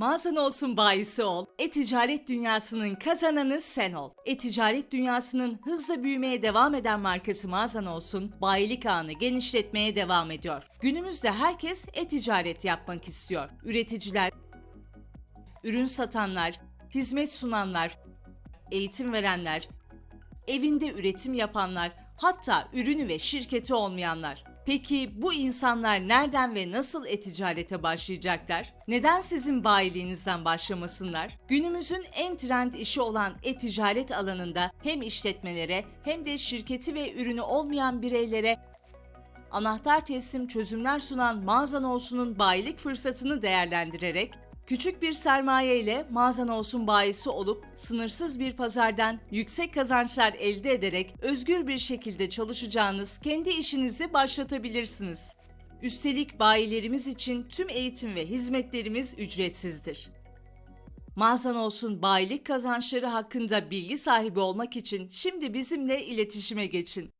Mağazan olsun bayisi ol. E-ticaret dünyasının kazananı sen ol. E-ticaret dünyasının hızla büyümeye devam eden markası Mağazan olsun, bayilik ağını genişletmeye devam ediyor. Günümüzde herkes e-ticaret yapmak istiyor. Üreticiler, ürün satanlar, hizmet sunanlar, eğitim verenler, evinde üretim yapanlar, hatta ürünü ve şirketi olmayanlar. Peki bu insanlar nereden ve nasıl e-ticarete başlayacaklar? Neden sizin bayiliğinizden başlamasınlar? Günümüzün en trend işi olan e-ticaret alanında hem işletmelere hem de şirketi ve ürünü olmayan bireylere anahtar teslim çözümler sunan Mağazan Olsun'un bayilik fırsatını değerlendirerek küçük bir sermaye ile Mağazan Olsun bayisi olup sınırsız bir pazardan yüksek kazançlar elde ederek özgür bir şekilde çalışacağınız kendi işinizi başlatabilirsiniz. Üstelik bayilerimiz için tüm eğitim ve hizmetlerimiz ücretsizdir. Mağazan olsun bayilik kazançları hakkında bilgi sahibi olmak için şimdi bizimle iletişime geçin.